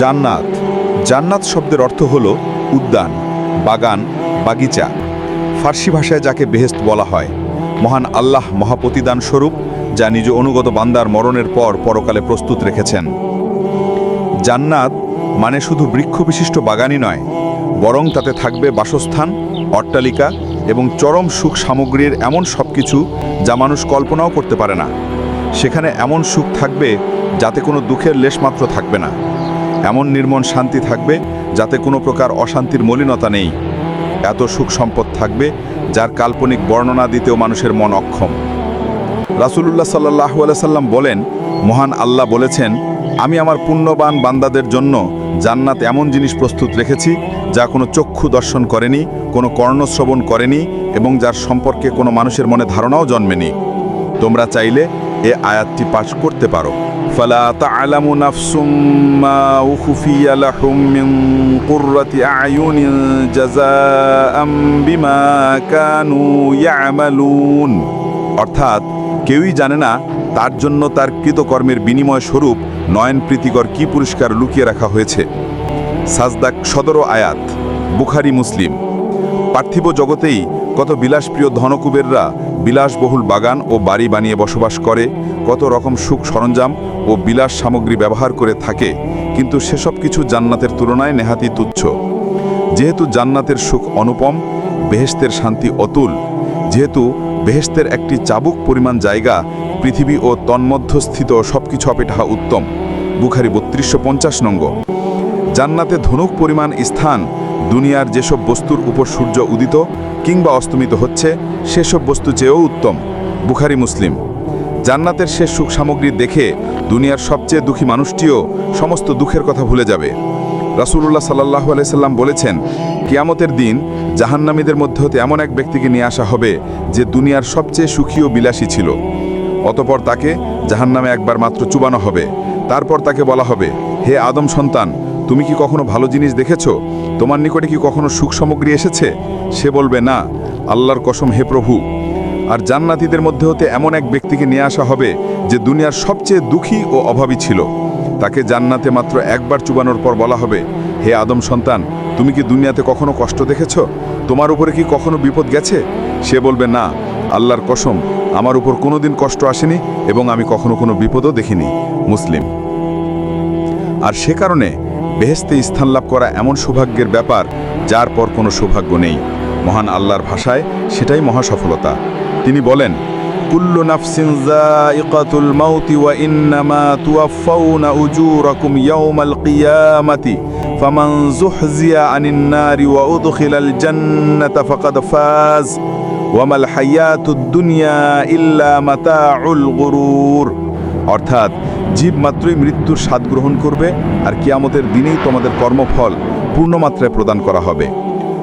জান্নাত। জান্নাত শব্দের অর্থ হল উদ্যান, বাগান, বাগিচা। ফার্সি ভাষায় যাকে বেহেস্ত বলা হয়, মহান আল্লাহ মহাপতিদান স্বরূপ, যা নিজ অনুগত বান্দার মরণের পর পরকালে প্রস্তুত রেখেছেন। জান্নাত মানে শুধু বৃক্ষবিশিষ্ট বাগানই নয়, বরং তাতে থাকবে বাসস্থান, অট্টালিকা এবং চরম সুখ সামগ্রীর এমন সব কিছু যা মানুষ কল্পনাও করতে পারে না। সেখানে এমন সুখ থাকবে যাতে কোনো দুঃখের লেশমাত্র থাকবে না। এমন নির্মল শান্তি থাকবে যাতে কোনো প্রকার অশান্তির মলিনতা নেই। এত সুখ সম্পদ থাকবে যার কাল্পনিক বর্ণনা দিতেও মানুষের মন অক্ষম। রাসূলুল্লাহ সাল্লাহু সাল্লাম বলেন, মহান আল্লাহ বলেছেন, আমি আমার পুণ্যবান বান্দাদের জন্য জান্নাত এমন জিনিস প্রস্তুত রেখেছি যা কোনো চক্ষু দর্শন করেনি, কোনো কর্ণশ্রবণ করেনি এবং যার সম্পর্কে কোনো মানুষের মনে ধারণাও জন্মেনি। তোমরা চাইলে এ আয়াতটি পাঠ করতে পারো। ফালা তা'লামু নাফসুম মা উখফিয়া লাহুম মিন কুররাতি আয়ুনিন জাযাআম বিমা কানু ইয়ামালুন অর্থাৎ কেউই জানে না তার জন্য তার কৃতকর্মের বিনিময় স্বরূপ নয়ন প্রীতিকর কি পুরস্কার লুকিয়ে রাখা হয়েছে। সাজদাক সদর আয়াত, বুখারি মুসলিম। পার্থিব জগতেই কত বিলাসপ্রিয় ধনকুবেররা বিলাসবহুল বাগান ও বাড়ি বানিয়ে বসবাস করে, কত রকম সুখ সরঞ্জাম ও বিলাস সামগ্রী ব্যবহার করে থাকে, কিন্তু সেসব কিছু জান্নাতের তুলনায় নেহাতি তুচ্ছ। যেহেতু জান্নাতের সুখ অনুপম বেহেস্তের শান্তি অতুল, যেহেতু বেহেস্তের একটি চাবুক পরিমাণ জায়গা, পৃথিবী ও তন্মধ্যস্থিত সবকিছু অপেক্ষা উত্তম। বুখারি বত্রিশশো পঞ্চাশ নঙ্গ জান্নাতে ধনুক পরিমাণ স্থান, দুনিয়ার যেসব বস্তুর উপর সূর্য উদিত কিংবা অস্তমিত হচ্ছে, সেসব বস্তু চেয়েও উত্তম। বুখারি মুসলিম। জান্নাতের শেষ সুখ সামগ্রী দেখে দুনিয়ার সবচেয়ে দুঃখী মানুষটিও সমস্ত দুঃখের কথা ভুলে যাবে। রাসূলুল্লাহ সাল্লাহ আলাইসাল্লাম বলেছেন, কিয়ামতের দিন জাহান্নামীদের মধ্যে হতে এমন এক ব্যক্তিকে নিয়ে আসা হবে যে দুনিয়ার সবচেয়ে সুখী ও বিলাসী ছিল। অতপর তাকে জাহান্নামে একবার মাত্র চুবানো হবে। তারপর তাকে বলা হবে, হে আদম সন্তান, তুমি কি কখনো ভালো জিনিস দেখেছ? তোমার নিকটে কি কখনো সুখ সামগ্রী এসেছে? সে বলবে, না, আল্লাহর কসম, হে প্রভু আর জান্নাতীদের মধ্যে হতে এমন এক ব্যক্তিকে নিয়ে আসা হবে যে দুনিয়ার সবচেয়ে দুঃখী ও অভাবী ছিল। তাকে জান্নাতে মাত্র একবার চুবানোর পর বলা হবে, হে আদম সন্তান, তুমি কি দুনিয়াতে কখনো কষ্ট দেখেছ? তোমার উপরে কি কখনো বিপদ গেছে? সে বলবে, না, আল্লাহর কসম, আমার উপর কোনোদিন কষ্ট আসেনি এবং আমি কখনো কোনো বিপদও দেখিনি। মুসলিম। আর সে কারণে বেহেস্তে স্থান লাভ করা এমন সৌভাগ্যের ব্যাপার, যার পর কোনো সৌভাগ্য নেই। মহান আল্লাহর ভাষায় সেটাই মহা সফলতা তিনি বলেন, কুল্লু নাফসিন যায়িকাতুল মাউতি ওয়া ইন্নামা তুওয়াফাউনা উজুরাকুম ইয়াওমাল কিয়ামাতি, ফামান যুহজিয়া আনিন নারি ওয়া উদখিলাল জান্নাতা ফাকাদ ফাজ ওয়ামাল হায়াতুদ দুনিয়া ইল্লা মাতাউল গুরুর। অর্থাৎ, জীব মাত্রই মৃত্যুর স্বাদ গ্রহণ করবে আর কিয়ামতের দিনেই তোমাদের কর্মফল পূর্ণমাত্রায় প্রদান করা হবে।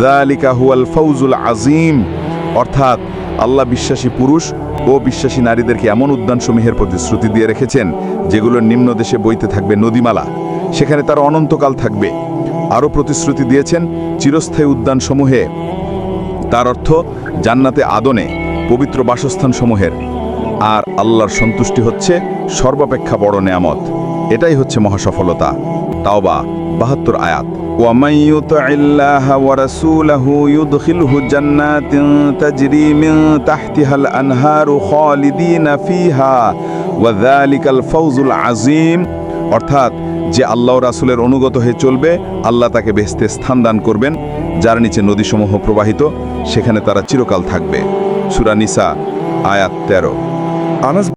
দালিকা হুয়াল ফৌজুল আজিম অর্থাৎ আল্লাহ বিশ্বাসী পুরুষ ও বিশ্বাসী নারীদেরকে এমন উদ্যানসমূহের প্রতিশ্রুতি দিয়ে রেখেছেন যেগুলোর নিম্ন দেশে বইতে থাকবে নদীমালা। সেখানে তার অনন্তকাল থাকবে। আরও প্রতিশ্রুতি দিয়েছেন চিরস্থায়ী উদ্যানসমূহে। তার অর্থ জান্নাতে আদনে পবিত্র বাসস্থানসমূহের। আর আল্লাহর সন্তুষ্টি হচ্ছে সর্বাপেক্ষা বড় নেয়ামত। এটাই হচ্ছে মহাসফলতা। তাওবা, বাহাত্তর আয়াত। ومن يطع الله ورسوله يدخله جنات تجري من تحتها الأنهار خالدين فيها وذلك الفوز العظيم অর্থাৎ যে আল্লাহ রাসুলের অনুগত হয়ে চলবে আল্লাহ তাকে বেহেস্তে স্থান দান করবেন যার নিচে নদীসমূহ প্রবাহিত সেখানে তারা চিরকাল থাকবে সুরা নিসা আয়াত তেরো আনাস